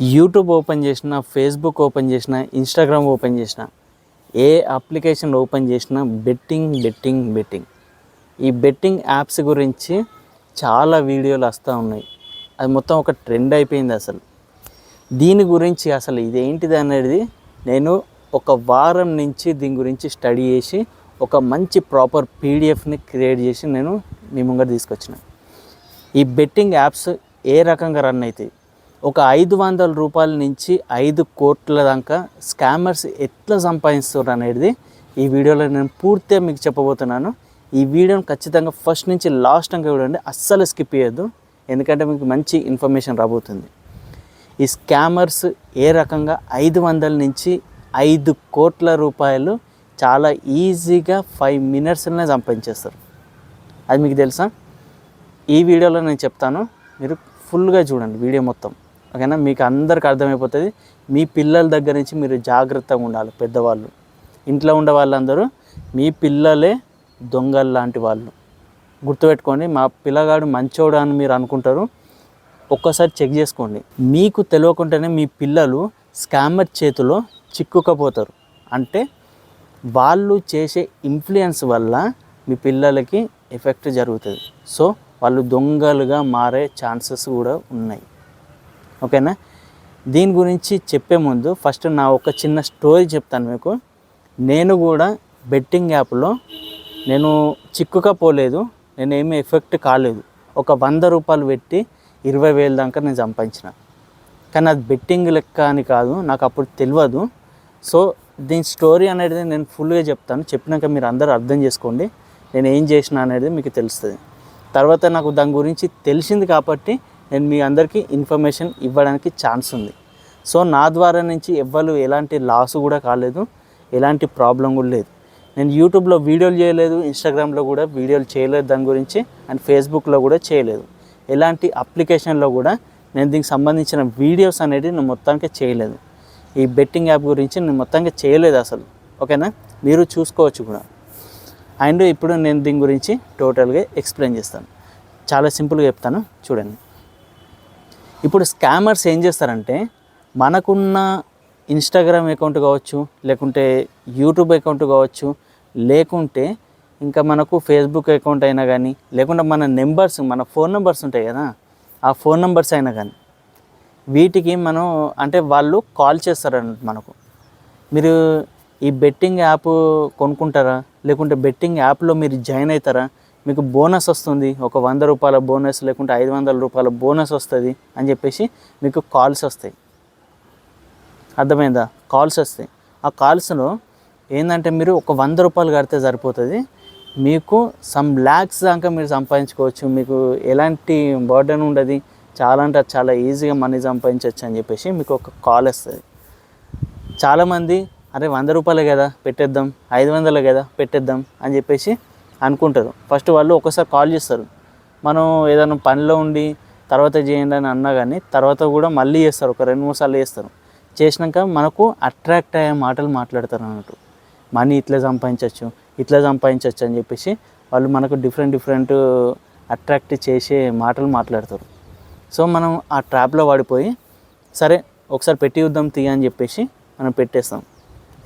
YouTube open చేసిన Facebook open చేసిన Instagram open చేసిన ఏ అప్లికేషన్ ఓపెన్ చేసినా బెట్టింగ్ బెట్టింగ్ బెట్టింగ్. ఈ బెట్టింగ్ యాప్స్ గురించి చాలా వీడియోలు వస్తూ ఉన్నాయి. అది మొత్తం ఒక ట్రెండ్ అయిపోయింది అసలు. దీని గురించి అసలు ఇదేంటిది అనేది నేను ఒక వారం నుంచి దీని గురించి స్టడీ చేసి ఒక మంచి ప్రాపర్ పీడిఎఫ్ని క్రియేట్ చేసి నేను మీ ముంగట తీసుకొచ్చిన. ఈ బెట్టింగ్ యాప్స్ ఏ రకంగా రన్ అవుతాయి? ఒక ఐదు వందల రూపాయల నుంచి ఐదు కోట్ల దాకా స్కామర్స్ ఎట్లా సంపాదిస్తారు అనేది ఈ వీడియోలో నేను పూర్తిగా మీకు చెప్పబోతున్నాను. ఈ వీడియోని ఖచ్చితంగా ఫస్ట్ నుంచి లాస్ట్ అంకా చూడండి అస్సలు స్కిప్ చేయొద్దు. ఎందుకంటే మీకు మంచి ఇన్ఫర్మేషన్ రాబోతుంది. ఈ స్కామర్స్ ఏ రకంగా ఐదు వందల నుంచి ఐదు కోట్ల రూపాయలు చాలా ఈజీగా ఫైవ్ మినిట్స్లోనే సంపాదించేస్తారు. అది మీకు తెలుసా? ఈ వీడియోలో నేను చెప్తాను. మీరు ఫుల్గా చూడండి వీడియో మొత్తం. ఓకేనా? మీకు అందరికి అర్థమైపోతుంది. మీ పిల్లల దగ్గర నుంచి మీరు జాగ్రత్తగా ఉండాలి పెద్దవాళ్ళు. ఇంట్లో ఉండే వాళ్ళందరూ మీ పిల్లలే దొంగలు లాంటి వాళ్ళు. గుర్తుపెట్టుకోండి మా పిల్లగాడు మంచోడు అని మీరు అనుకుంటారు. ఒక్కసారి చెక్ చేసుకోండి. మీకు తెలియకుండానే మీ పిల్లలు స్కామర్ చేతిలో చిక్కుకపోతారు. అంటే వాళ్ళు చేసే ఇన్ఫ్లుయెన్స్ వల్ల మీ పిల్లలకి ఎఫెక్ట్ జరుగుతుంది. సో వాళ్ళు దొంగలుగా మారే ఛాన్సెస్ కూడా ఉన్నాయి. ఓకేనా? దీని గురించి చెప్పే ముందు ఫస్ట్ నా ఒక చిన్న స్టోరీ చెప్తాను మీకు. నేను కూడా బెట్టింగ్ యాప్లో నేను చిక్కుగా పోలేదు నేను ఏమీ ఎఫెక్ట్ కాలేదు. ఒక వంద రూపాయలు పెట్టి ఇరవై వేల దాకా నేను సంపాదించిన. కానీ అది బెట్టింగ్ లెక్క అని కాదు నాకు అప్పుడు తెలియదు సో దీని స్టోరీ అనేది నేను ఫుల్గా చెప్తాను. చెప్పినాక మీరు అందరూ అర్థం చేసుకోండి. నేను ఏం చేసిన అనేది మీకు తెలుస్తుంది. తర్వాత నాకు దాని గురించి తెలిసింది కాబట్టి నేను మీ అందరికీ ఇన్ఫర్మేషన్ ఇవ్వడానికి ఛాన్స్ ఉంది. సో నా ద్వారా నుంచి ఎవ్వరు ఎలాంటి లాస్ కూడా కాలేదు ఎలాంటి ప్రాబ్లం కూడా లేదు. నేను యూట్యూబ్లో వీడియోలు చేయలేదు ఇన్స్టాగ్రామ్లో కూడా వీడియోలు చేయలేదు దాని గురించి అండ్ ఫేస్బుక్లో కూడా చేయలేదు. ఎలాంటి అప్లికేషన్లో కూడా నేను దీనికి సంబంధించిన వీడియోస్ అనేది నేను మొత్తానికి చేయలేదు. ఈ బెట్టింగ్ యాప్ గురించి నేను మొత్తంగా చేయలేదు అసలు ఓకేనా? మీరు చూసుకోవచ్చు కూడా. అండ్ ఇప్పుడు నేను దీని గురించి టోటల్గా ఎక్స్ప్లెయిన్ చేస్తాను. చాలా సింపుల్గా చెప్తాను చూడండి. ఇప్పుడు స్కామర్స్ ఏం చేస్తారంటే మనకున్న ఇన్స్టాగ్రామ్ అకౌంట్ కావచ్చు లేకుంటే యూట్యూబ్ అకౌంట్ కావచ్చు లేకుంటే ఇంకా మనకు ఫేస్బుక్ అకౌంట్ అయినా కానీ లేకుంటే మన నెంబర్స్ మన ఫోన్ నెంబర్స్ ఉంటాయి కదా ఆ ఫోన్ నెంబర్స్ అయినా కానీ వీటికి మనం అంటే వాళ్ళు కాల్ చేస్తారన్నట్టు మనకు. మీరు ఈ బెట్టింగ్ యాప్ కొనుక్కుంటారా? లేకుంటే బెట్టింగ్ యాప్లో మీరు జాయిన్ అవుతారా? మీకు బోనస్ వస్తుంది. ఒక వంద రూపాయల బోనస్ లేకుంటే ఐదు వందల రూపాయల బోనస్ వస్తుంది అని చెప్పేసి మీకు కాల్స్ వస్తాయి. అర్థమైందా? కాల్స్ వస్తాయి. ఆ కాల్స్లో ఏంటంటే మీరు ఒక వంద రూపాయలు కడితే సరిపోతుంది. మీకు సమ్ ల్యాక్స్ దాకా మీరు సంపాదించుకోవచ్చు. మీకు ఎలాంటి బర్డెన్ ఉండదు. చాలా అంటే చాలా ఈజీగా మనీ సంపాదించవచ్చు అని చెప్పేసి మీకు ఒక కాల్ వస్తుంది. చాలామంది అరే వంద రూపాయలే కదా పెట్టేద్దాం. ఐదు వందలే కదా పెట్టేద్దాం అని చెప్పేసి అనుకుంటారు. ఫస్ట్ వాళ్ళు ఒకసారి కాల్ చేస్తారు. మనం ఏదైనా పనిలో ఉండి తర్వాత చేయండి అని అన్నా కానీ తర్వాత కూడా మళ్ళీ చేస్తారు. ఒక రెండు మూడు సార్లు చేస్తారు. చేసినాక మనకు అట్రాక్ట్ అయ్యే మాటలు మాట్లాడతారు అన్నట్టు. మనీ ఇట్లా సంపాదించవచ్చు ఇట్లా సంపాదించవచ్చు అని చెప్పేసి వాళ్ళు మనకు డిఫరెంట్ డిఫరెంట్ అట్రాక్ట్ చేసే మాటలు మాట్లాడతారు. సో మనం ఆ ట్రాప్లో పడిపోయి సరే ఒకసారి పెట్టి చూద్దాం తీయ అని చెప్పేసి మనం పెట్టేస్తాం.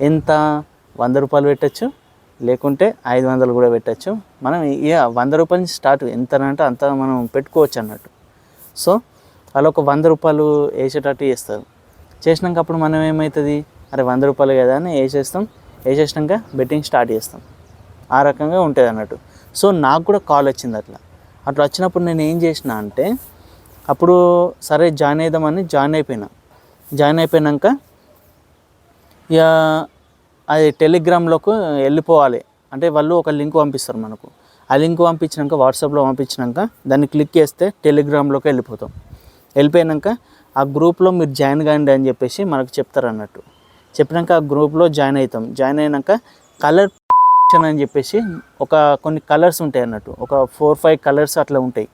ఎంత? వంద రూపాయలు పెట్టచ్చు. లేకుంటే ఐదు వందలు కూడా పెట్టచ్చు. మనం ఇక వంద రూపాయల నుంచి స్టార్ట్ ఎంత అంటే అంత మనం పెట్టుకోవచ్చు అన్నట్టు. సో వాళ్ళు ఒక వంద రూపాయలు వేసేటట్టు చేస్తారు. చేసినాక అప్పుడు మనం ఏమవుతుంది అరే వంద రూపాయలు కదా అని వేసేస్తాం. వేసేసినాక బెట్టింగ్ స్టార్ట్ చేస్తాం. ఆ రకంగా ఉంటుంది అన్నట్టు. సో నాకు కూడా కాల్ వచ్చింది అట్లా. అట్లా వచ్చినప్పుడు నేను ఏం చేసిన అంటే అప్పుడు సరే జాయిన్ అవుదామని జాయిన్ అయిపోయినా. జాయిన్ అయిపోయినాక ఇక అది టెలిగ్రామ్లోకి వెళ్ళిపోవాలి. అంటే వాళ్ళు ఒక లింక్ పంపిస్తారు మనకు. ఆ లింక్ పంపించినాక వాట్సాప్లో పంపించినాక దాన్ని క్లిక్ చేస్తే టెలిగ్రామ్లోకి వెళ్ళిపోతాం. వెళ్ళిపోయినాక ఆ గ్రూప్లో మీరు జాయిన్ కాండి అని చెప్పేసి మనకు చెప్తారు అన్నట్టు. చెప్పినాక ఆ గ్రూప్లో జాయిన్ అవుతాం. జాయిన్ అయినాక కలర్ అని చెప్పేసి ఒక కొన్ని కలర్స్ ఉంటాయి అన్నట్టు. ఒక ఫోర్ ఫైవ్ కలర్స్ అట్లా ఉంటాయి.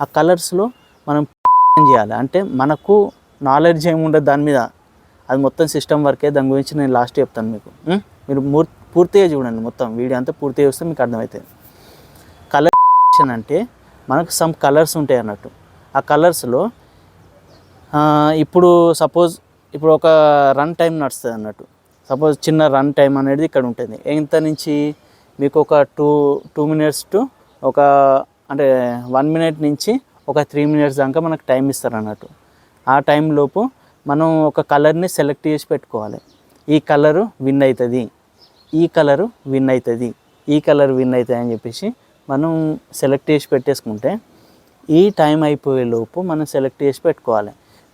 ఆ కలర్స్లో మనం చేయాలి. అంటే మనకు నాలెడ్జ్ ఏమి ఉండదు దాని మీద. అది మొత్తం సిస్టమ్ వర్కే దాని గురించి నేను లాస్ట్ చెప్తాను మీకు. మీరు మూర్ పూర్తిగా చూడండి మొత్తం వీడియో అంతా పూర్తిగా చూస్తే మీకు అర్థమవుతుంది కలర్ అంటే మనకు సమ్ కలర్స్ ఉంటాయి అన్నట్టు. ఆ కలర్స్లో ఇప్పుడు సపోజ్ ఇప్పుడు ఒక రన్ టైం నడుస్తుంది అన్నట్టు. సపోజ్ చిన్న రన్ టైం అనేది ఇక్కడ ఉంటుంది. ఎంత నుంచి మీకు ఒక టూ టూ మినిట్స్ టు ఒక అంటే వన్ మినిట్ నుంచి ఒక త్రీ మినిట్స్ దాకా మనకు టైం ఇస్తారు అన్నట్టు. ఆ టైంలోపు మనం ఒక కలర్ని సెలెక్ట్ చేసి పెట్టుకోవాలి. ఈ కలరు విన్ అవుతుంది ఈ కలరు విన్ అవుతుంది ఈ కలర్ విన్ అవుతుంది అని చెప్పేసి మనం సెలెక్ట్ చేసి పెట్టేసుకుంటే ఈ టైం అయిపోయే లోపు మనం సెలెక్ట్ చేసి పెట్టుకోవాలి.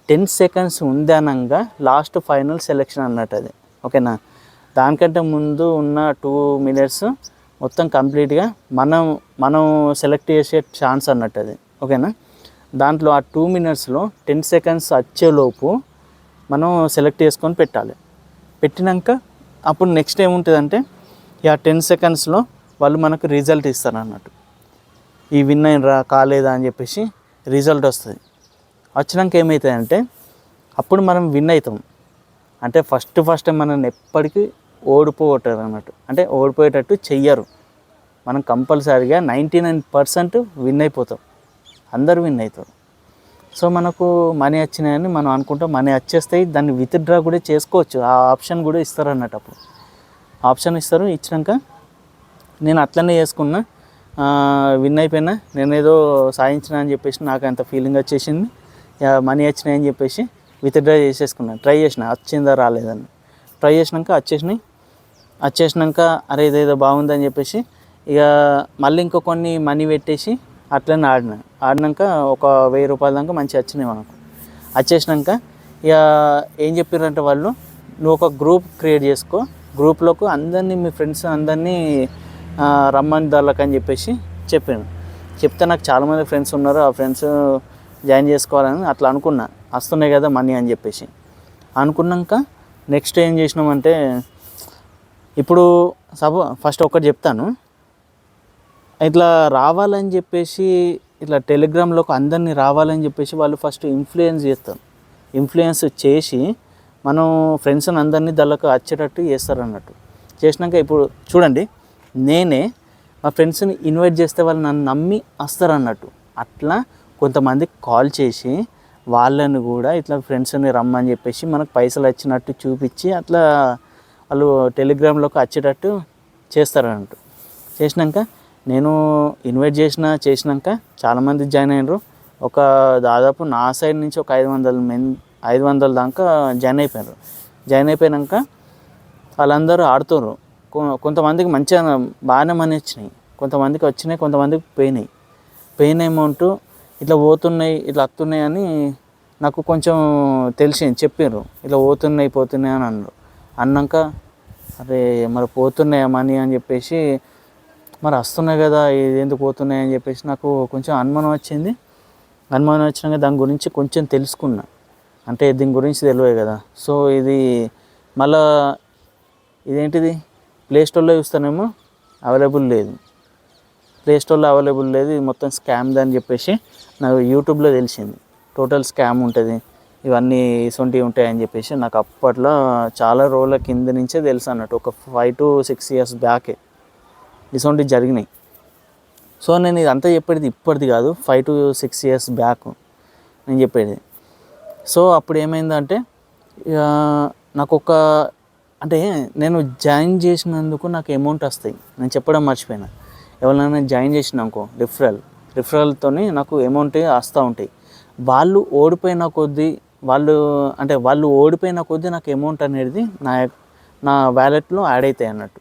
టెన్ సెకండ్స్ ఉందనంగా లాస్ట్ ఫైనల్ సెలెక్షన్ అన్నట్టు అది. ఓకేనా? దానికంటే ముందు ఉన్న టూ మినిట్స్ మొత్తం కంప్లీట్గా మనం మనం సెలెక్ట్ చేసే ఛాన్స్ అన్నట్టు అది. ఓకేనా? దాంట్లో ఆ టూ మినిట్స్లో టెన్ సెకండ్స్ వచ్చేలోపు మనం సెలెక్ట్ చేసుకొని పెట్టాలి. పెట్టినాక అప్పుడు నెక్స్ట్ ఏముంటుందంటే ఇక టెన్ సెకండ్స్లో వాళ్ళు మనకు రిజల్ట్ ఇస్తారు అన్నట్టు ఈ విన్ అయినరా కాలేదా అని చెప్పేసి రిజల్ట్ వస్తుంది. వచ్చినాక ఏమవుతుందంటే అప్పుడు మనం విన్ అవుతాం. అంటే ఫస్ట్ ఫస్ట్ మనం ఎప్పటికీ ఓడిపోతారు అన్నట్టు అంటే ఓడిపోయేటట్టు చెయ్యరు. మనం కంపల్సరీగా నైంటీ నైన్ పర్సెంట్ విన్ అయిపోతాం. అందరు విన్ అవుతారు. సో మనకు మనీ వచ్చినాయని మనం అనుకుంటాం. మనీ వచ్చేస్తాయి దాన్ని విత్డ్రా కూడా చేసుకోవచ్చు. ఆ ఆప్షన్ కూడా ఇస్తారు అన్నట్టు అప్పుడు. ఆప్షన్ ఇస్తారు ఇచ్చినాక నేను అట్లనే చేసుకున్నా. విన్ అయిపోయినా. నేను ఏదో సాధించిన అని చెప్పేసి నాకు అంత ఫీలింగ్ వచ్చేసింది. ఇక మనీ వచ్చినాయని చెప్పేసి విత్డ్రా చేసేసుకున్నాను ట్రై చేసిన వచ్చిందా రాలేదని. ట్రై చేసినాక వచ్చేసినాయి. వచ్చేసినాక అరే ఇదేదో బాగుందని చెప్పేసి ఇక మళ్ళీ ఇంకో కొన్ని మనీ పెట్టేసి అట్లనే ఆడినా. ఆడినాక ఒక వెయ్యి రూపాయల దాకా మంచిగా వచ్చినాయి మనకు వచ్చేసినాక ఇక ఏం చెప్పారంటే వాళ్ళు నువ్వు ఒక గ్రూప్ క్రియేట్ చేసుకో. గ్రూప్లోకి అందరినీ మీ ఫ్రెండ్స్ అందరినీ రమ్మని దాళ్ళకి అని చెప్పేసి చెప్పాను చెప్తే నాకు చాలామంది ఫ్రెండ్స్ ఉన్నారు. ఆ ఫ్రెండ్స్ జాయిన్ చేసుకోవాలని అట్లా అనుకున్నా. వస్తున్నాయి కదా మనీ అని చెప్పేసి. అనుకున్నాక నెక్స్ట్ ఏం చేసినామంటే ఇప్పుడు సపో ఫస్ట్ ఒకటి చెప్తాను. ఇట్లా రావాలని చెప్పేసి ఇట్లా టెలిగ్రామ్లోకి అందరినీ రావాలని చెప్పేసి వాళ్ళు ఫస్ట్ ఇన్ఫ్లుయెన్స్ చేస్తారు. ఇన్ఫ్లుయెన్స్ చేసి మనం ఫ్రెండ్స్ని అందరినీ దానికి వచ్చేటట్టు చేస్తారు అన్నట్టు చేసినాక ఇప్పుడు చూడండి నేనే మా ఫ్రెండ్స్ని ఇన్వైట్ చేస్తే వాళ్ళు నన్ను నమ్మి వస్తారు అన్నట్టు అట్లా కొంతమంది కాల్ చేసి వాళ్ళని కూడా ఇట్లా ఫ్రెండ్స్ని రమ్మని చెప్పేసి మనకు పైసలు వచ్చినట్టు చూపించి అట్లా వాళ్ళు టెలిగ్రామ్లోకి వచ్చేటట్టు చేస్తారు అన్నట్టు చేసినాక నేను ఇన్వైట్ చేసిన చేసినాక చాలామంది జాయిన్ అయినారు. ఒక దాదాపు నా సైడ్ నుంచి ఒక ఐదు వందల మెన్ ఐదు వందల దాకా జాయిన్ అయిపోయారు జాయిన్ అయిపోయాక వాళ్ళందరూ ఆడుతున్నారు కొంతమందికి మంచిగా బాగానే మనీ వచ్చినాయి. కొంతమందికి వచ్చినాయి కొంతమందికి పోయినాయి. పెయిన్ అమౌంట్ ఇట్లా పోతున్నాయి ఇట్లా వస్తున్నాయి అని నాకు కొంచెం తెలిసింది చెప్పారు ఇట్లా పోతున్నాయి పోతున్నాయి అని అన్నారు. అన్నాక అరే మరి పోతున్నాయా మనీ అని చెప్పేసి మరి వస్తున్నాయి కదా ఇది ఎందుకు పోతున్నాయి అని చెప్పేసి నాకు కొంచెం అనుమానం వచ్చింది. అనుమానం వచ్చినాక దాని గురించి కొంచెం తెలుసుకున్నా. అంటే దీని గురించి తెలియదు కదా. సో ఇది మళ్ళా ఇదేంటిది? ప్లే స్టోర్లో చూస్తానేమో అవైలబుల్ లేదు. ప్లే స్టోర్లో అవైలబుల్ లేదు ఇది మొత్తం స్కామ్ అని చెప్పేసి నాకు యూట్యూబ్లో తెలిసింది. టోటల్ స్కామ్ ఉంటుంది. ఇవన్నీ ఇసువంటివి ఉంటాయని చెప్పేసి నాకు అప్పట్లో చాలా రోజుల కింద నుంచే తెలుసు అన్నట్టు. ఒక ఫైవ్ టు సిక్స్ ఇయర్స్ బ్యాకే ఇటువంటివి జరిగినాయి. సో నేను ఇదంతా చెప్పేది ఇప్పటిది కాదు five to six years back నేను చెప్పేది. సో అప్పుడు ఏమైందంటే ఇక నాకు ఒక అంటే నేను జాయిన్ చేసినందుకు నాకు అమౌంట్ వస్తాయి. నేను చెప్పడం మర్చిపోయినా. ఎవరైనా జాయిన్ చేసినాకో రిఫరల్ రిఫరల్తో నాకు అమౌంట్ వస్తూ ఉంటాయి. వాళ్ళు ఓడిపోయిన కొద్దీ వాళ్ళు అంటే వాళ్ళు ఓడిపోయిన కొద్దీ నాకు అమౌంట్ అనేది నా నా వ్యాలెట్లో యాడ్ అవుతాయి అన్నట్టు.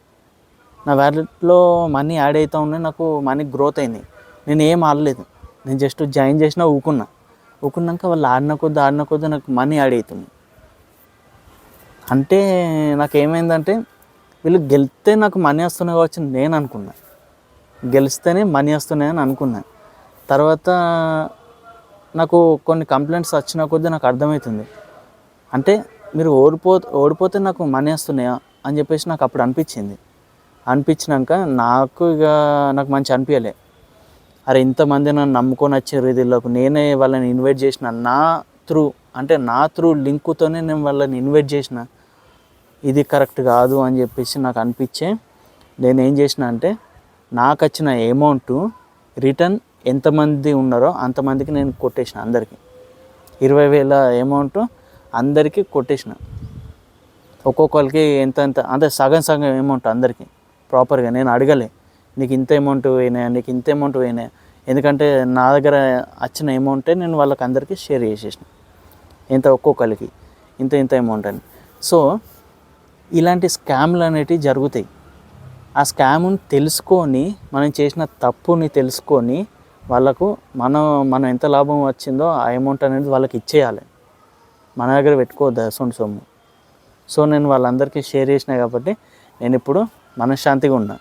నా వ్యాలెట్లో మనీ యాడ్ అవుతూ ఉన్నాయి నాకు మనీ గ్రోత్ అయింది. నేను ఏం ఆడలేదు. నేను జస్ట్ జాయిన్ చేసినా ఊకున్నా. ఊకున్నాక వాళ్ళు ఆడిన కొద్ది ఆడిన కొద్ది నాకు మనీ యాడ్ అవుతుంది అంటే నాకు ఏమైందంటే వీళ్ళు గెలిస్తే నాకు మనీ వస్తున్నాయి కావచ్చు నేను అనుకున్నా. గెలిస్తేనే మనీ వస్తున్నాయని అనుకున్నా. తర్వాత నాకు కొన్ని కంప్లైంట్స్ వచ్చిన కొద్దీ నాకు అర్థమవుతుంది. అంటే మీరు ఓడిపో ఓడిపోతే నాకు మనీ వస్తున్నాయా అని చెప్పేసి నాకు అప్పుడు అనిపించింది. అనిపించినాక నాకు ఇక నాకు మంచి అనిపించలే. అరే ఇంతమంది నన్ను నమ్ముకొని వచ్చారు ఇదిలోకి నేనే వాళ్ళని ఇన్వైట్ చేసిన. నా త్రూ అంటే నా త్రూ లింకుతోనే నేను వాళ్ళని ఇన్వైట్ చేసిన. ఇది కరెక్ట్ కాదు అని చెప్పేసి నాకు అనిపించే. నేను ఏం చేసిన అంటే నాకు వచ్చిన అమౌంట్ రిటర్న్ ఎంతమంది ఉన్నారో అంతమందికి నేను కొట్టేసిన అందరికీ. ఇరవై వేల అమౌంట్ అందరికీ కొట్టేసిన. ఒక్కొక్కరికి ఎంత ఎంత అంటే సగం సగం అమౌంట్ అందరికీ. ప్రాపర్గా నేను అడగలే. నీకు ఇంత అమౌంట్ పోయినాయా? నీకు ఇంత అమౌంట్ పోయినాయా? ఎందుకంటే నా దగ్గర వచ్చిన అమౌంటే నేను వాళ్ళకి అందరికీ షేర్ చేసేసిన. ఇంత ఒక్కొక్కరికి. ఇంత ఇంత అమౌంట్ అని. సో ఇలాంటి స్కామ్లు అనేటివి జరుగుతాయి. ఆ స్కామ్ని తెలుసుకొని మనం చేసిన తప్పుని తెలుసుకొని వాళ్ళకు మనం మనం ఎంత లాభం వచ్చిందో ఆ అమౌంట్ అనేది వాళ్ళకి ఇచ్చేయాలి. మన దగ్గర పెట్టుకోవద్దు అసొంటి సొమ్ము. సో నేను వాళ్ళందరికీ షేర్ చేసిన కాబట్టి నేను ఇప్పుడు మనశ్శాంతిగా ఉన్నా.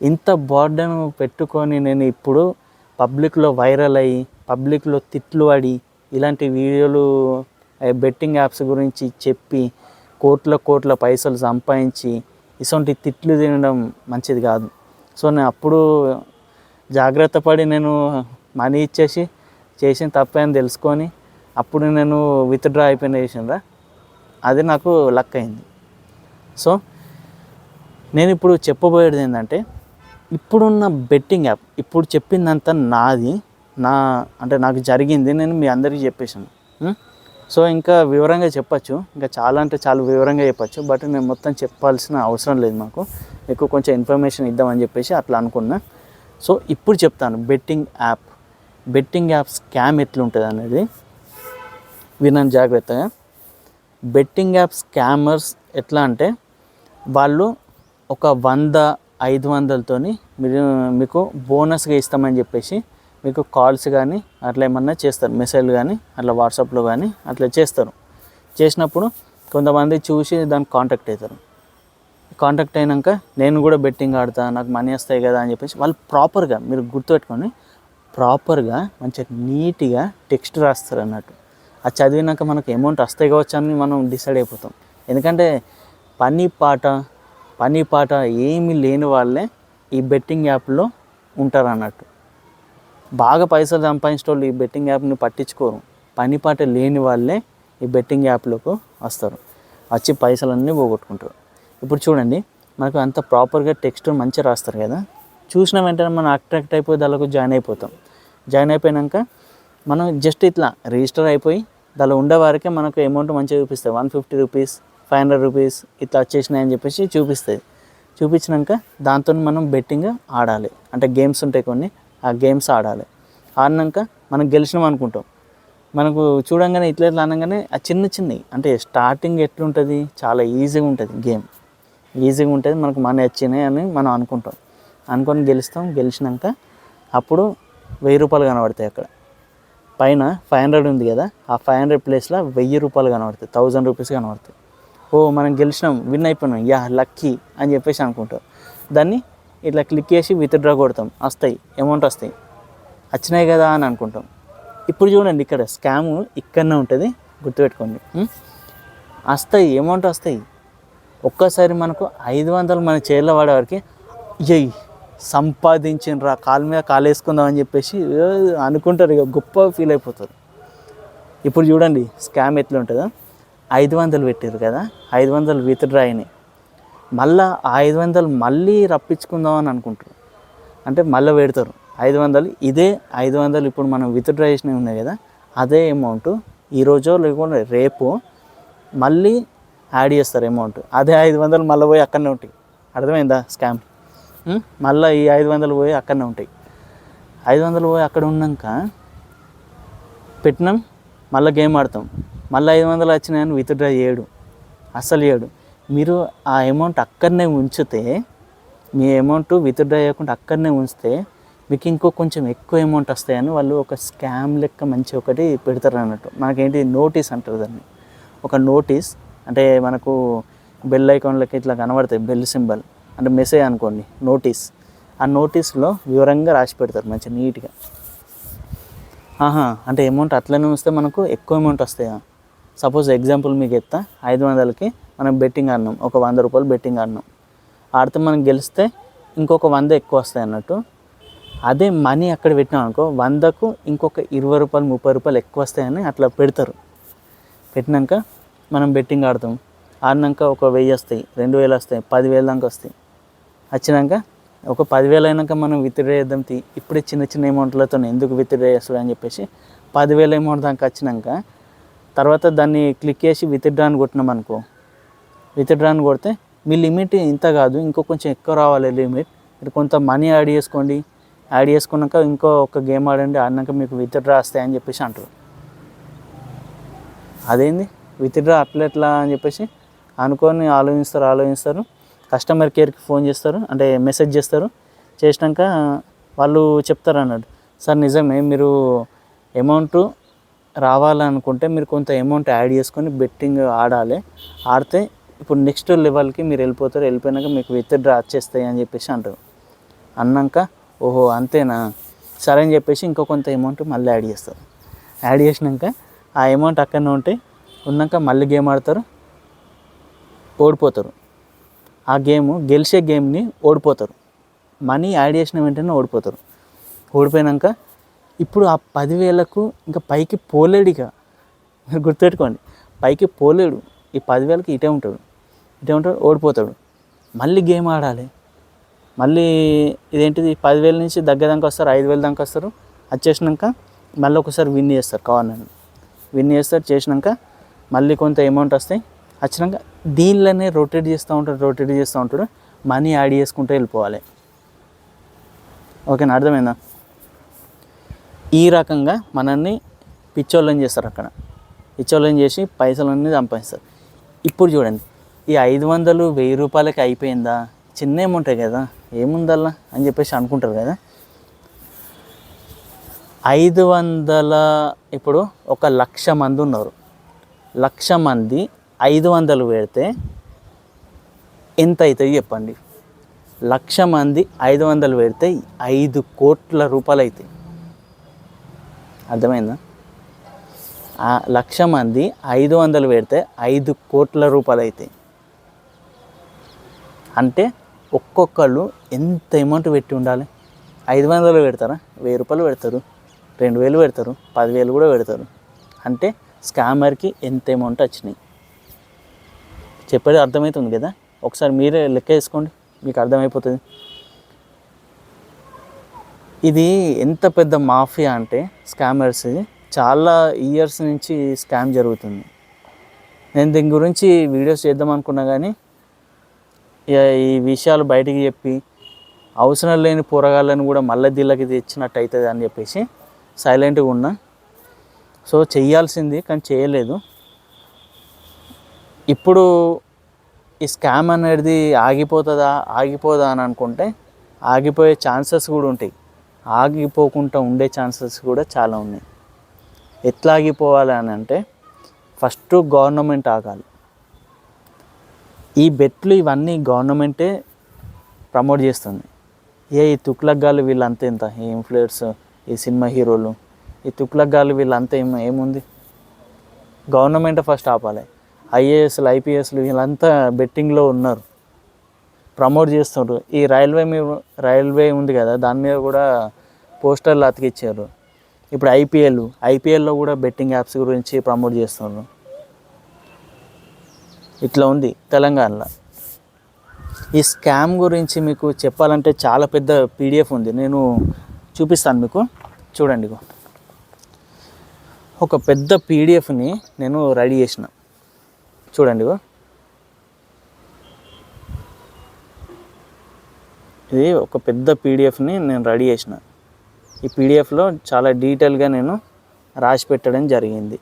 ఇంత బర్డెన్ పెట్టుకొని నేను ఇప్పుడు పబ్లిక్లో వైరల్ అయ్యి పబ్లిక్లో తిట్లు పడి ఇలాంటి వీడియోలు బెట్టింగ్ యాప్స్ గురించి చెప్పి కోట్ల కోట్ల పైసలు సంపాదించి ఇటువంటి తిట్లు తినడం మంచిది కాదు. సో నేను అప్పుడు జాగ్రత్త పడి నేను మనీ ఇచ్చేసి చేసిన తప్పే అని తెలుసుకొని అప్పుడు నేను విత్డ్రా అయిపోయిన చేసినరా అది నాకు లక్ అయింది. సో నేను ఇప్పుడు చెప్పబోయేది ఏంటంటే ఇప్పుడున్న బెట్టింగ్ యాప్ ఇప్పుడు చెప్పిందంతా నాది నా అంటే నాకు జరిగింది నేను మీ అందరికీ చెప్పేసాను సో ఇంకా వివరంగా చెప్పచ్చు. ఇంకా చాలా అంటే చాలా వివరంగా చెప్పచ్చు బట్ నేను మొత్తం చెప్పాల్సిన అవసరం లేదు మాకు. మీకు కొంచెం ఇన్ఫర్మేషన్ ఇద్దామని చెప్పేసి అట్లా అనుకున్నా. సో ఇప్పుడు చెప్తాను betting app. Betting app scam ఎట్లుంటుంది అనేది. వినండి జాగ్రత్తగా. బెట్టింగ్ యాప్ స్కామర్స్ ఎట్లా అంటే వాళ్ళు ఒక వంద ఐదు వందలతోని మీరు మీకు బోనస్గా ఇస్తామని చెప్పేసి మీకు కాల్స్ కానీ అట్లా ఏమన్నా చేస్తారు. మెసేజ్లు కానీ అట్లా వాట్సాప్లో కానీ అట్లా చేస్తారు. చేసినప్పుడు కొంతమంది చూసి దానికి కాంటాక్ట్ అవుతారు. కాంటాక్ట్ అయినాక నేను కూడా బెట్టింగ్ ఆడతా నాకు మనీ వస్తాయి కదా అని చెప్పేసి వాళ్ళు ప్రాపర్గా మీరు గుర్తుపెట్టుకొని ప్రాపర్గా మంచిగా నీట్గా టెక్స్ట్ రాస్తారు అన్నట్టు. అది చదివినాక మనకు అమౌంట్ వస్తాయి కావచ్చు అని మనం డిసైడ్ అయిపోతాం. ఎందుకంటే పని పాట పని పాట ఏమీ లేని వాళ్ళే ఈ బెట్టింగ్ యాప్లో ఉంటారు అన్నట్టు బాగా పైసలు సంపాదించిన వాళ్ళు ఈ బెట్టింగ్ యాప్ని పట్టించుకోరు. పని పాట లేని వాళ్ళే ఈ బెట్టింగ్ యాప్లోకి వస్తారు. వచ్చి పైసలన్నీ పోగొట్టుకుంటారు. ఇప్పుడు చూడండి మనకు అంత ప్రాపర్గా టెక్స్ట్ మంచిగా రాస్తారు కదా? చూసిన వెంటనే మనం అట్రాక్ట్ అయిపోయి దానిలోకి జాయిన్ అయిపోతాం. జాయిన్ అయిపోయాక మనం జస్ట్ ఇట్లా రిజిస్టర్ అయిపోయి దానిలో ఉండే వారికే మనకు అమౌంట్ మంచిగా చూపిస్తాయి. One fifty rupees five hundred rupees ఇట్లా వచ్చేసినాయని చెప్పేసి చూపిస్తుంది చూపించినాక దాంతో మనం బెట్టింగ్ ఆడాలి. అంటే గేమ్స్ ఉంటాయి కొన్ని ఆ గేమ్స్ ఆడాలి. ఆడినాక మనం గెలిచినాం అనుకుంటాం. మనకు చూడంగానే ఇట్లా ఇట్లా అనగానే ఆ చిన్న చిన్నవి అంటే స్టార్టింగ్ ఎట్లుంటుంది? చాలా ఈజీగా ఉంటుంది గేమ్. ఈజీగా ఉంటుంది మనకు మనీ వచ్చినాయి అని మనం అనుకుంటాం. అనుకొని గెలుస్తాం. గెలిచినాక అప్పుడు వెయ్యి రూపాయలు కనబడతాయి అక్కడ. పైన ఫైవ్ హండ్రెడ్ ఉంది కదా ఆ ఫైవ్ హండ్రెడ్ ప్లేస్లో వెయ్యి రూపాయలు కనబడతాయి. థౌజండ్ రూపీస్ కనబడతాయి. ఓ మనం గెలిచినాం విన్ అయిపోయినాం యా లక్కీ అని చెప్పేసి అనుకుంటాం దాన్ని ఇట్లా క్లిక్ చేసి విత్డ్రా కొడతాం. వస్తాయి అమౌంట్ వస్తాయి. వచ్చినాయి కదా అని అనుకుంటాం. ఇప్పుడు చూడండి ఇక్కడ స్కామ్ ఇక్కడనే ఉంటుంది గుర్తుపెట్టుకోండి. వస్తాయి అమౌంట్ వస్తాయి. ఒక్కసారి మనకు ఐదు వందలు మన చేతిలో పడేవారికి ఎయ్ సంపాదించినరా కాలు మీద కాలు వేసుకుందాం అని చెప్పేసి అనుకుంటారు ఇక గొప్ప ఫీల్ అయిపోతారు. ఇప్పుడు చూడండి స్కామ్ ఎట్లా ఉంటుందో. ఐదు వందలు పెట్టారు కదా ఐదు వందలు విత్డ్రా అయినాయి. మళ్ళా ఆ ఐదు వందలు మళ్ళీ రప్పించుకుందాం అని అనుకుంటారు. అంటే మళ్ళీ పెడతారు. ఐదు వందలు ఇదే ఐదు వందలు ఇప్పుడు మనం విత్డ్రా చేసినవి ఉన్నాయి కదా అదే అమౌంట్ ఈరోజు లేకుండా రేపు మళ్ళీ యాడ్ చేస్తారు అమౌంట్ అదే ఐదు వందలు మళ్ళీ పోయి అక్కడనే ఉంటాయి. అర్థమైందా స్కామ్ మళ్ళీ ఈ ఐదు వందలు పోయి అక్కడనే ఉంటాయి. ఐదు వందలు పోయి అక్కడ ఉన్నాక పెట్టినాం మళ్ళీ గేమ్ ఆడతాం. మళ్ళీ ఐదు వందలు వచ్చినాయని విత్డ్రా చేయడు. అసలు చేయడు. మీరు ఆ అమౌంట్ అక్కడనే ఉంచితే మీ అమౌంట్ విత్డ్రా చేయకుండా అక్కడనే ఉంచితే మీకు ఇంకో కొంచెం ఎక్కువ అమౌంట్ వస్తాయని వాళ్ళు ఒక స్కామ్ లెక్క మంచి ఒకటి పెడతారు అన్నట్టు. మనకేంటి నోటీస్ అంటారు దాన్ని. ఒక నోటీస్ అంటే మనకు బెల్ ఐకాన్లకి ఇట్లా కనబడతాయి బెల్ సింబల్ అంటే మెసేజ్ అనుకోండి నోటీస్ ఆ నోటీస్లో వివరంగా రాసి పెడతారు మంచిగా నీట్గా ఆహా అంటే అమౌంట్ అట్లనే వస్తే మనకు ఎక్కువ అమౌంట్ వస్తాయా? సపోజ్ ఎగ్జాంపుల్ మీకు ఎత్తా ఐదు వందలకి మనం బెట్టింగ్ ఆడినాం. ఒక వంద రూపాయలు బెట్టింగ్ ఆడినాం. ఆడితే మనం గెలిస్తే ఇంకొక వంద ఎక్కువ వస్తాయి అన్నట్టు. అదే మనీ అక్కడ పెట్టినాం అనుకో వందకు ఇంకొక ఇరవై రూపాయలు ముప్పై రూపాయలు ఎక్కువ వస్తాయని అట్లా పెడతారు. పెట్టినాక మనం బెట్టింగ్ ఆడతాం. ఆడినాక ఒక వెయ్యి వస్తాయి రెండు వేలు వస్తాయి పదివేల దాకా వస్తాయి. వచ్చినాక ఒక పదివేలు అయినాక మనం విత్డ్రా చేద్దాం తీ. ఇప్పుడే చిన్న చిన్న అమౌంట్లతో ఎందుకు విత్డ్రా చేస్తాడు అని చెప్పేసి పదివేల అమౌంట్ దాకా వచ్చినాక తర్వాత దాన్ని క్లిక్ చేసి విత్డ్రా అని కొట్టినాం అనుకో. విత్డ్రా అని కొడితే మీ లిమిట్ ఇంత కాదు ఇంకో కొంచెం ఎక్కువ రావాలి లిమిట్ మీరు కొంత మనీ యాడ్ చేసుకోండి. యాడ్ చేసుకున్నాక ఇంకో ఒక గేమ్ ఆడండి ఆడినాక మీకు విత్డ్రా వస్తాయని చెప్పేసి అంటారు. అదేంది? విత్డ్రా అట్లా ఎట్లా అని చెప్పేసి అనుకొని ఆలోచిస్తారు ఆలోచిస్తారు. కస్టమర్ కేర్కి ఫోన్ చేస్తారు అంటే మెసేజ్ చేస్తారు. చేసినాక వాళ్ళు చెప్తారు అన్నాడు సార్ నిజమే మీరు అమౌంట్ రావాలనుకుంటే మీరు కొంత అమౌంట్ యాడ్ చేసుకొని బెట్టింగ్ ఆడాలి. ఆడితే ఇప్పుడు నెక్స్ట్ లెవెల్కి మీరు వెళ్ళిపోతారు. వెళ్ళిపోయినాక మీకు విత్డ్రా వచ్చేస్తాయి అని చెప్పేసి అంటారు. అన్నాక ఓహో అంతేనా? సరే అని చెప్పేసి ఇంకో కొంత అమౌంట్ మళ్ళీ యాడ్ చేస్తారు. యాడ్ చేసినాక ఆ అమౌంట్ అక్కడనే ఉంటే ఉన్నాక మళ్ళీ గేమ్ ఆడతారు. ఓడిపోతారు. ఆ గేమ్ గెలిచే గేమ్ని ఓడిపోతారు. మనీ యాడ్ చేసిన వెంటనే ఓడిపోతారు. ఓడిపోయినాక ఇప్పుడు ఆ పదివేలకు ఇంకా పైకి పోలేడు ఇక. మీరు గుర్తుపెట్టుకోండి. పైకి పోలేడు. ఈ పదివేలకి ఇటే ఉంటాడు. ఇటే ఉంటాడు ఓడిపోతాడు. మళ్ళీ గేమ్ ఆడాలి. మళ్ళీ ఇదేంటిది? పదివేల నుంచి దగ్గర దాకా వస్తారు ఐదు వేల దాకా వస్తారు. అది చేసినాక మళ్ళీ ఒకసారి విన్ చేస్తారు కార్నర్. విన్ చేస్తారు చేసినాక మళ్ళీ కొంత అమౌంట్ వస్తాయి. వచ్చినాక దీనిలోనే రొటేట్ చేస్తూ ఉంటాడు రొటేట్ చేస్తూ ఉంటాడు. మనీ యాడ్ చేసుకుంటూ వెళ్ళిపోవాలి. ఓకేనా? అర్థమైందా? ఈ రకంగా మనల్ని పిచ్చోళ్ళని చేస్తారు అక్కడ. పిచ్చోళ్ళని చేసి పైసలన్నీ సంపాదిస్తారు. ఇప్పుడు చూడండి ఈ ఐదు వందలు వెయ్యి రూపాయలకి అయిపోయిందా? చిన్న ఏముంటాయి కదా ఏముందల్లా అని చెప్పేసి అనుకుంటారు కదా. ఐదు వందల ఇప్పుడు ఒక లక్ష మంది ఉన్నారు. లక్ష మంది ఐదు వందలు పెడితే ఎంత అవుతుంది చెప్పండి? లక్ష మంది ఐదు వందలు పెడితే ఐదు కోట్ల రూపాయలు అవుతాయి. అర్థమైందా? ఆ లక్ష మంది ఐదు వందలు పెడితే ఐదు కోట్ల రూపాయలు అవుతాయి అంటే ఒక్కొక్కళ్ళు ఎంత అమౌంట్ పెట్టి ఉండాలి? ఐదు వందలు పెడతారా? వెయ్యి రూపాయలు పెడతారు. రెండు వేలు పెడతారు. పదివేలు కూడా పెడతారు. అంటే స్కామర్కి ఎంత అమౌంట్ వచ్చినాయి? చెప్పేది అర్థమవుతుంది కదా? ఒకసారి మీరే లెక్క వేసుకోండి. మీకు అర్థమైపోతుంది. ఇది ఎంత పెద్ద మాఫియా అంటే స్కామర్స్ చాలా ఇయర్స్ నుంచి స్కామ్ జరుగుతుంది. నేను దీని గురించి వీడియోస్ చేద్దాం అనుకున్నా కానీ ఇక ఈ విషయాలు బయటికి చెప్పి అవసరం లేని పోరగాళ్ళని కూడా మళ్ళీ దీళ్ళకి తెచ్చినట్టు అవుతుంది అని చెప్పేసి సైలెంట్గా ఉన్నా. సో చేయాల్సింది కానీ చేయలేదు. ఇప్పుడు ఈ స్కామ్ అనేది ఆగిపోతుందా ఆగిపోదా అని అనుకుంటే ఆగిపోయే ఛాన్సెస్ కూడా ఉంటాయి. ఆగిపోకుండా ఉండే ఛాన్సెస్ కూడా చాలా ఉన్నాయి. ఎట్లా ఆగిపోవాలి అని అంటే ఫస్ట్ గవర్నమెంట్ ఆగాలి. ఈ బెట్లు ఇవన్నీ గవర్నమెంటే ప్రమోట్ చేస్తుంది. ఏ ఈ తుక్లగ్గాలు వీళ్ళంతా ఎంత? ఈ ఇన్ఫ్లుయర్స్ ఈ సినిమా హీరోలు ఈ తుక్లగ్గాలు వీళ్ళంతా ఏం ఏముంది? గవర్నమెంట్ ఫస్ట్ ఆపాలి. ఐఏఎస్లు ఐపీఎస్లు వీళ్ళంతా బెట్టింగ్లో ఉన్నారు. ప్రమోట్ చేస్తున్నారు ఈ రైల్వే మీద రైల్వే ఉంది కదా దాని మీద కూడా పోస్టర్లు అతికిచ్చారు. ఇప్పుడు ఐపీఎల్ ఐపీఎల్లో కూడా బెట్టింగ్ యాప్స్ గురించి ప్రమోట్ చేస్తున్నారు ఇట్లా ఉంది తెలంగాణలో. ఈ స్కామ్ గురించి మీకు చెప్పాలంటే చాలా పెద్ద పీడిఎఫ్ ఉంది. నేను చూపిస్తాను మీకు. చూడండి ఒక పెద్ద పీడిఎఫ్ని నేను రెడీ చేసిన. చూడండి ఇది ఒక పెద్ద పీడిఎఫ్ని నేను రెడీ చేసిన. ఈ పీడిఎఫ్లో చాలా డీటెయిల్గా నేను రాసి పెట్టడం జరిగింది.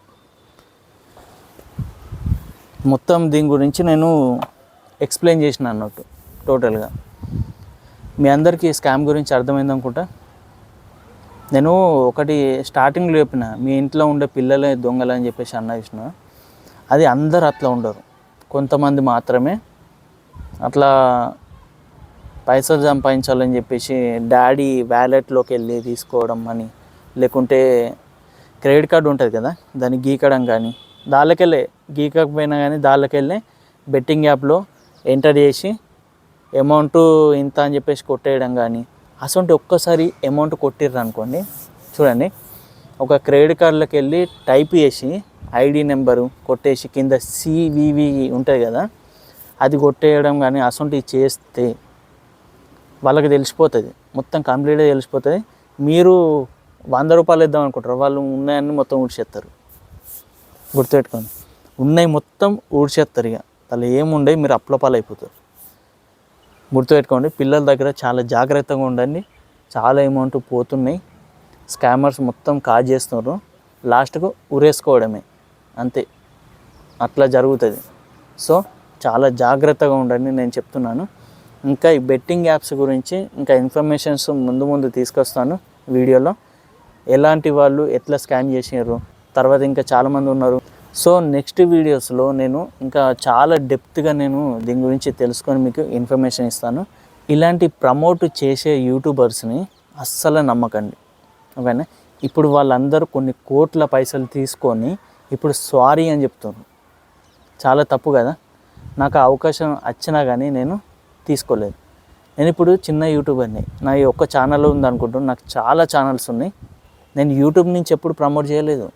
మొత్తం దీని గురించి నేను ఎక్స్ప్లెయిన్ చేసిన అన్నట్టు టోటల్గా. మీ అందరికీ స్కామ్ గురించి అర్థమైంది అనుకుంటా? నేను ఒకటి స్టార్టింగ్లో చెప్పిన మీ ఇంట్లో ఉండే పిల్లలే దొంగలు అని చెప్పేసి అన్న చూసిన. అది అందరు అట్లా ఉండరు. కొంతమంది మాత్రమే అట్లా పైసలు సంపాదించాలని చెప్పేసి డాడీ వ్యాలెట్లోకి వెళ్ళి తీసుకోవడం అని లేకుంటే క్రెడిట్ కార్డు ఉంటుంది కదా దాన్ని గీకడం కానీ దాళ్ళకెళ్ళే గీకకపోయినా కానీ దాళ్ళకెళ్ళే బెట్టింగ్ యాప్లో ఎంటర్ చేసి అమౌంట్ ఇంత అని చెప్పేసి కొట్టేయడం కానీ అసలు ఒక్కసారి అమౌంట్ కొట్టిర్రు అనుకోండి చూడండి ఒక క్రెడిట్ కార్డులోకి వెళ్ళి టైప్ చేసి ఐడి నెంబరు కొట్టేసి కింద సివివి ఉంటుంది కదా అది కొట్టేయడం కానీ అసలు చేస్తే వాళ్ళకి తెలిసిపోతుంది. మొత్తం కంప్లీట్గా తెలిసిపోతుంది. మీరు వంద రూపాయలు ఇద్దాం అనుకుంటారు. వాళ్ళు ఉన్నాయన్నీ మొత్తం ఊడ్చేస్తారు. గుర్తుపెట్టుకోండి. ఉన్నాయి మొత్తం ఊడ్చేస్తారు ఇక. వాళ్ళు ఏముండే మీరు అప్లపాలు అయిపోతారు గుర్తుపెట్టుకోండి పిల్లల దగ్గర చాలా జాగ్రత్తగా ఉండండి. చాలా అమౌంట్ పోతున్నాయి. స్కామర్స్ మొత్తం కాజ్ చేస్తున్నారు. లాస్ట్కు ఉరేసుకోవడమే. అంతే. అట్లా జరుగుతుంది. సో చాలా జాగ్రత్తగా ఉండండి నేను చెప్తున్నాను. ఇంకా ఈ బెట్టింగ్ యాప్స్ గురించి ఇంకా ఇన్ఫర్మేషన్స్ ముందు ముందు తీసుకొస్తాను వీడియోలో. ఎలాంటి వాళ్ళు ఎట్లా స్కామ్ చేసినారు తర్వాత ఇంకా చాలామంది ఉన్నారు. సో నెక్స్ట్ వీడియోస్లో నేను ఇంకా చాలా డెప్త్గా నేను దీని గురించి తెలుసుకొని మీకు ఇన్ఫర్మేషన్ ఇస్తాను. ఇలాంటి ప్రమోట్ చేసే యూట్యూబర్స్ని అస్సలు నమ్మకండి. ఓకేనా? ఇప్పుడు వాళ్ళందరూ కొన్ని కోట్ల పైసలు తీసుకొని ఇప్పుడు సారీ అని చెప్తున్నారు. చాలా తప్పు కదా? నాకు అవకాశం వచ్చినా కానీ నేను తీసుకోలేదు. నేను ఇప్పుడు చిన్న యూట్యూబర్ని. నా ఈ ఒక్క ఛానల్ ఉంది అనుకుంటున్నాను నాకు చాలా ఛానల్స్ ఉన్నాయి. నేను యూట్యూబ్ నుంచి ఎప్పుడు ప్రమోట్ చేయలేదు.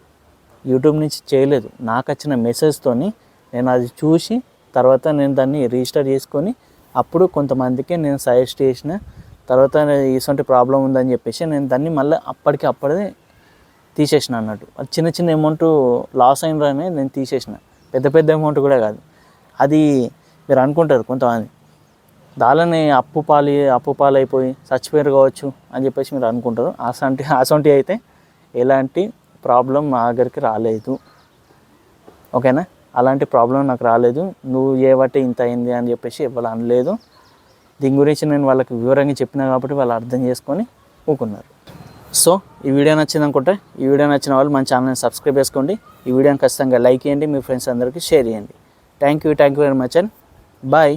యూట్యూబ్ నుంచి చేయలేదు. నాకు వచ్చిన మెసేజ్తోని నేను అది చూసి తర్వాత నేను దాన్ని రిజిస్టర్ చేసుకొని అప్పుడు కొంతమందికి నేను సజెస్ట్ చేసిన తర్వాత ఇటువంటి ప్రాబ్లం ఉందని చెప్పేసి నేను దాన్ని మళ్ళీ అప్పటికి అప్పుడే తీసేసిన అన్నట్టు. అది చిన్న చిన్న అమౌంట్ లాస్ అయినరానే నేను తీసేసిన. పెద్ద పెద్ద అమౌంట్ కూడా కాదు. అది మీరు అనుకుంటారు కొంతమంది. దానిని అప్పు పాలి అప్పు పాలైపోయి చచ్చిపోయారు కావచ్చు అని చెప్పేసి మీరు అనుకుంటారు. అసంటి అసంటి అయితే ఎలాంటి ప్రాబ్లం మా దగ్గరికి రాలేదు. ఓకేనా? అలాంటి ప్రాబ్లం నాకు రాలేదు. నువ్వు ఏ బట్టి ఇంత అయింది అని చెప్పేసి ఎవరు అనలేదు. దీని గురించి నేను వాళ్ళకి వివరంగా చెప్పినా కాబట్టి వాళ్ళు అర్థం చేసుకొని ఊకున్నారు. సో ఈ వీడియో నచ్చింది అనుకుంటే ఈ వీడియో నచ్చిన వాళ్ళు మన ఛానల్ని సబ్స్క్రైబ్ చేసుకోండి. ఈ వీడియోని ఖచ్చితంగా లైక్ చేయండి మీ ఫ్రెండ్స్ అందరికీ షేర్ చేయండి. Thank you thank you very much and bye